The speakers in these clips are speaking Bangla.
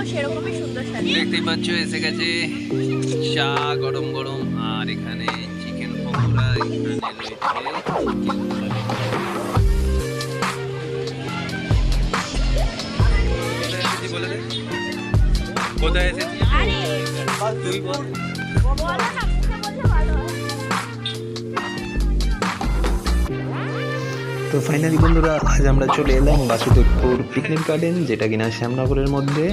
এটাও সেরকমই সুন্দর দেখতেই পাচ্ছ এসে গেছে চা গরম গরম আর এখানে চিকেন পকোড়া এখানে রয়েছে। কোথায় এসেছি তুই বলো। তো ফাইনালি বন্ধুরা, আজ আমরা চলে এলাম বাসুদেবপুর পিকনিক গার্ডেন যেটা কিনা শ্যামনগরের মধ্যে।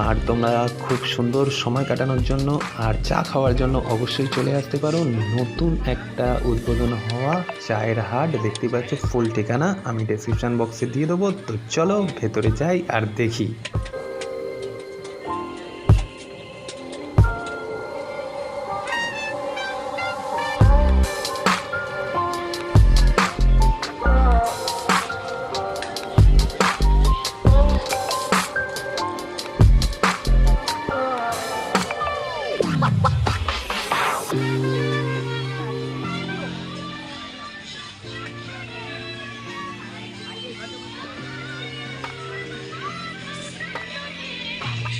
আর তোমরা খুব সুন্দর সময় কাটানোর জন্য আর চা খাওয়ার জন্য অবশ্যই চলে আসতে পারো। নতুন একটা উদ্বোধন হওয়া চায়ের হাট, দেখতে পাচ্ছ ফুল ঠিকানা। আমি ডেসক্রিপশান বক্সে দিয়ে দেবো। তো চলো ভেতরে যাই আর দেখি।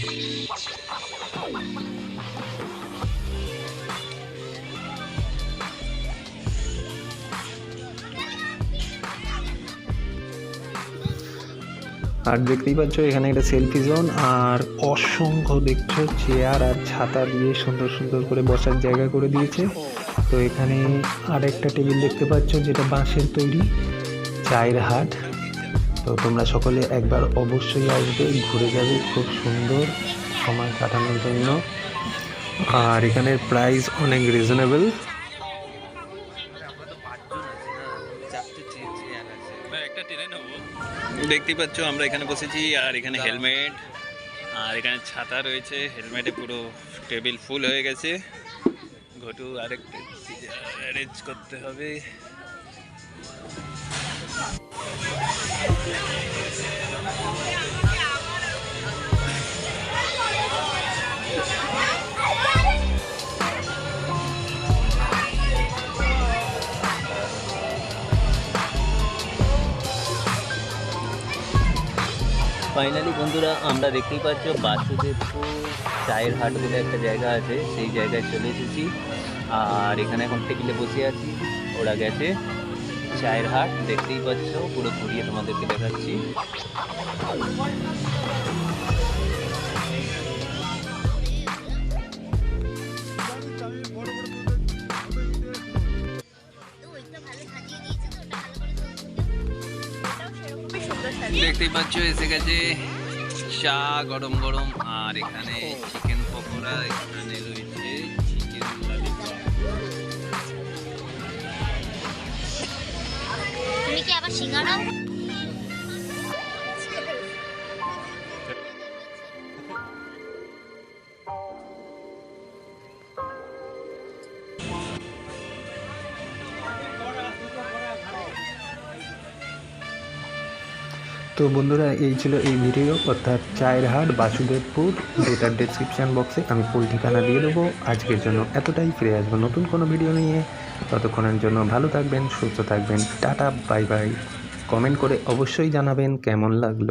আর দেখতেই পাচ্ছ, এখানে একটা সেলফি জোন আর অসংখ্য দেখছ চেয়ার আর ছাতা দিয়ে সুন্দর সুন্দর করে বসার জায়গা করে দিয়েছে। তো এখানে আর একটা টেবিল দেখতে পাচ্ছ, যেটা বাঁশের তৈরি, চায়ের হাট। তো তোমরা সকলে একবার অবশ্যই আসবে, ঘুরে যাবে খুব সুন্দর সময় কাটানোর জন্য। আর এখানের প্রাইস অনেক রিজনেবল দেখতেই পাচ্ছ, আমরা এখানে বসেছি, আর এখানে হেলমেট আর এখানে ছাতা রয়েছে। হেলমেটে পুরো টেবিল ফুল হয়ে গেছে। ঘটু আরেকটা অ্যারেঞ্জ করতে হবে। ফাইনালি বন্ধুরা, আমরা দেখতেই পাচ্ছ বাসুদেবপুর চায়ের হাট বলে একটা জায়গা আছে। সেই জায়গায় চলে এসেছি। আর এখানে এখন টেবিলে বসে আছি। ওরা গেছে। চায়ের হাট দেখতেই পাচ্ছ পুরো ঘুরিয়ে তোমাদেরকে দেখাচ্ছি। দেখতেই পাচ্ছ এসে গেছে চা গরম গরম আর এখানে চিকেন পকোড়া এখানে রয়েছে সিঙ্গারা? তো বন্ধুরা, এই ছিল এই ভিডিও। অর্থাৎ চায়ের হাট বাসুদেবপুর। যেটার ডেসক্রিপশান বক্সে আমি ফুল ঠিকানা দিয়ে দেবো। আজকের জন্য এতটাই। ফিরে আসব নতুন কোনো ভিডিও নিয়ে। ততক্ষণের জন্য ভালো থাকবেন, সুস্থ থাকবেন, টাটা, বাই বাই। কমেন্ট করে অবশ্যই জানাবেন কেমন লাগল।